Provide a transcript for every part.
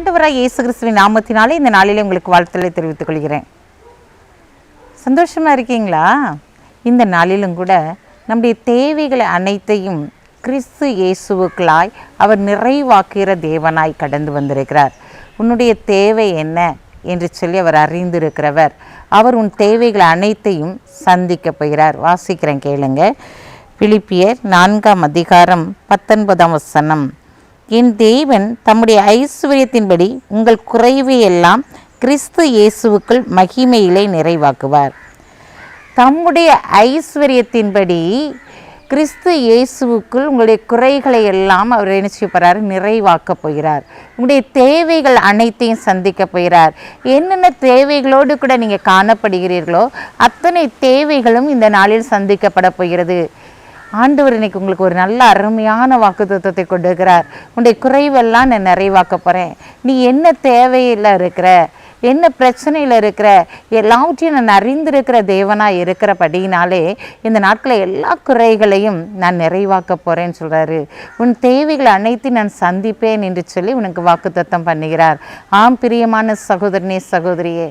ஆண்டவராக இயேசு கிறிஸ்துவின் நாமத்தினாலே இந்த நாளிலே உங்களுக்கு வாழ்த்துக்களை தெரிவித்துக் கொள்கிறேன். சந்தோஷமா இருக்கீங்களா? இந்த நாளிலும் கூட நம்முடைய தேவைகளை அனைத்தையும் கிறிஸ்து இயேசுவுக்களாய் அவர் நிறைவாக்குகிற தேவனாய் கடந்து வந்திருக்கிறார். உன்னுடைய தேவை என்ன என்று சொல்லி அவர் அறிந்திருக்கிறவர். அவர் உன் தேவைகள் அனைத்தையும் சந்திக்க போகிறார். வாசிக்கிறேன் கேளுங்க. பிலிப்பியர் நான்காம் அதிகாரம் பத்தொன்பதாம் வசனம். என் தேவன் தம்முடைய ஐஸ்வர்யத்தின்படி உங்கள் குறைவை எல்லாம் கிறிஸ்து இயேசுவுக்குள் மகிமையிலே நிறைவாக்குவார். தம்முடைய ஐஸ்வர்யத்தின்படி கிறிஸ்து இயேசுவுக்குள் உங்களுடைய குறைகளை எல்லாம் அவர் என்ன செய்ய போகிறார் நிறைவாக்க போகிறார். உங்களுடைய தேவைகள் அனைத்தையும் சந்திக்க போகிறார். என்னென்ன தேவைகளோடு கூட நீங்கள் காணப்படுகிறீர்களோ அத்தனை தேவைகளும் இந்த நாளில் சந்திக்கப்பட போகிறது. ஆண்டவர் இன்னைக்கு உங்களுக்கு ஒரு நல்ல அருமையான வாக்குத்தத்தத்தை இருக்கிறார் உன்னுடைய குறைவெல்லாம் நான் நிறைவாக்க போகிறேன் நீ என்ன தேவையில் இருக்கிற? என்ன பிரச்சனையில் இருக்கிற எல்லாவற்றையும் நான் அறிந்திருக்கிற தேவனாக இருக்கிறபடினாலே இந்த நாட்களில் எல்லா குறைகளையும் நான் நிறைவாக்க போகிறேன்னு சொல்கிறாரு உன் தேவைகள் அனைத்தையும் நான் சந்திப்பேன் என்று சொல்லி உனக்கு வாக்குத்தத்தம் பண்ணுகிறார். ஆம் பிரியமான சகோதரனே சகோதரியே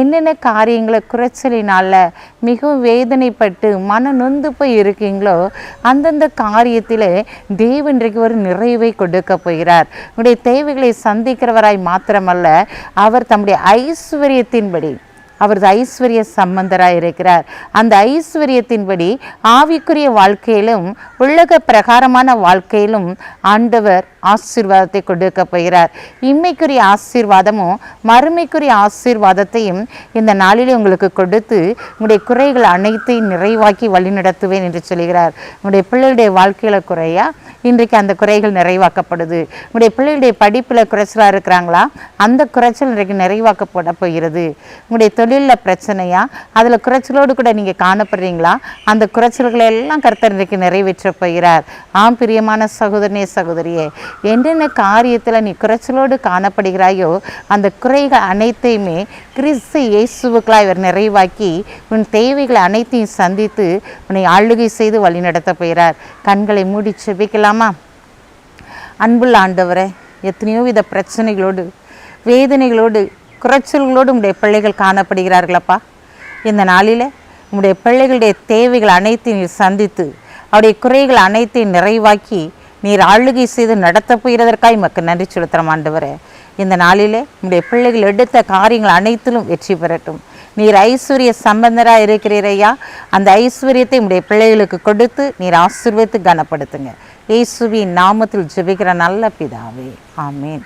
என்னென்ன காரியங்களை குறைச்சலினால மிகவும் வேதனைப்பட்டு மன நொந்து போய் இருக்கீங்களோ அந்தந்த காரியத்தில் தேவன்றைக்கு இன்றைக்கு ஒரு நிறைவை கொடுக்க போகிறார். உன்னுடைய தேவைகளை சந்திக்கிறவராய் மாத்திரமல்ல அவர் தம்முடைய ஐஸ்வர்யத்தின்படி. அவரது ஐஸ்வர்ய சம்பந்தராக இருக்கிறார். அந்த ஐஸ்வர்யத்தின்படி ஆவிக்குரிய வாழ்க்கையிலும் உலக பிரகாரமான வாழ்க்கையிலும் ஆண்டவர் ஆசீர்வாதத்தை கொடுக்க போகிறார். இம்மைக்குரிய ஆசீர்வாதமும் மறுமைக்குரிய ஆசீர்வாதத்தையும் இந்த நாளிலே உங்களுக்கு கொடுத்து உங்களுடைய குறைகள் அனைத்தையும் நிறைவாக்கி வழிநடத்துவேன் என்று சொல்கிறார். உங்களுடைய பிள்ளைகளுடைய வாழ்க்கையில் குறையாக இன்றைக்கு அந்த குறைகள் நிறைவாக்கப்படுது. உங்களுடைய பிள்ளைகளுடைய படிப்பில் குறைச்சலாக இருக்கிறாங்களா? அந்த குறைச்சல் இன்றைக்கு நிறைவாக்கப்பட போகிறது. உங்களுடைய தொழிலில் பிரச்சனையா? அதில் குறைச்சலோடு கூட நீங்கள் காணப்படுறீங்களா? அந்த குறைச்சல்களை எல்லாம் கர்த்தர் இன்றைக்கு நிறைவேற்ற போகிறார். ஆம் பிரியமான சகோதரனே சகோதரியே என்னென்ன காரியத்தில் நீ குறைச்சலோடு காணப்படுகிறாயோ அந்த குறைகள் அனைத்தையுமே கிறிஸ்து இயேசுவுக்களாக இவர் நிறைவாக்கி உன் தேவைகளை அனைத்தையும் சந்தித்து உன்னை ஆளுகை செய்து வழிநடத்த போகிறார். கண்களை மூடி செபிக்கலாம். அன்புள்ள ஆண்டவரே எத்தனையோ வித பிரச்சனைகளோடு வேதனைகளோடு குறைச்சல்களோடு உங்களுடைய பிள்ளைகள் காணப்படுகிறார்களப்பா. இந்த நாளில் உங்களுடைய பிள்ளைகளுடைய தேவைகள் அனைத்தையும் நீர் சந்தித்து அவருடைய குறைகள் அனைத்தையும் நிறைவாக்கி நீர் ஆளுகை செய்து நடத்த போகிறதற்காக மக்கு நன்றி செலுத்துகிறோம் ஆண்டவரே. இந்த நாளிலே உங்களுடைய பிள்ளைகள் எடுத்த காரியங்கள் அனைத்திலும் வெற்றி பெறட்டும். நீர் ஐஸ்வர்ய சம்பந்தராக இருக்கிறீரையா அந்த ஐஸ்வர்யத்தை உங்களுடைய பிள்ளைகளுக்கு கொடுத்து நீர் ஆசீர்வதித்து கனப்படுத்துங்க. இயேசுவின் நாமத்தில் ஜெபிக்கிற நல்ல பிதாவே. ஆமேன்.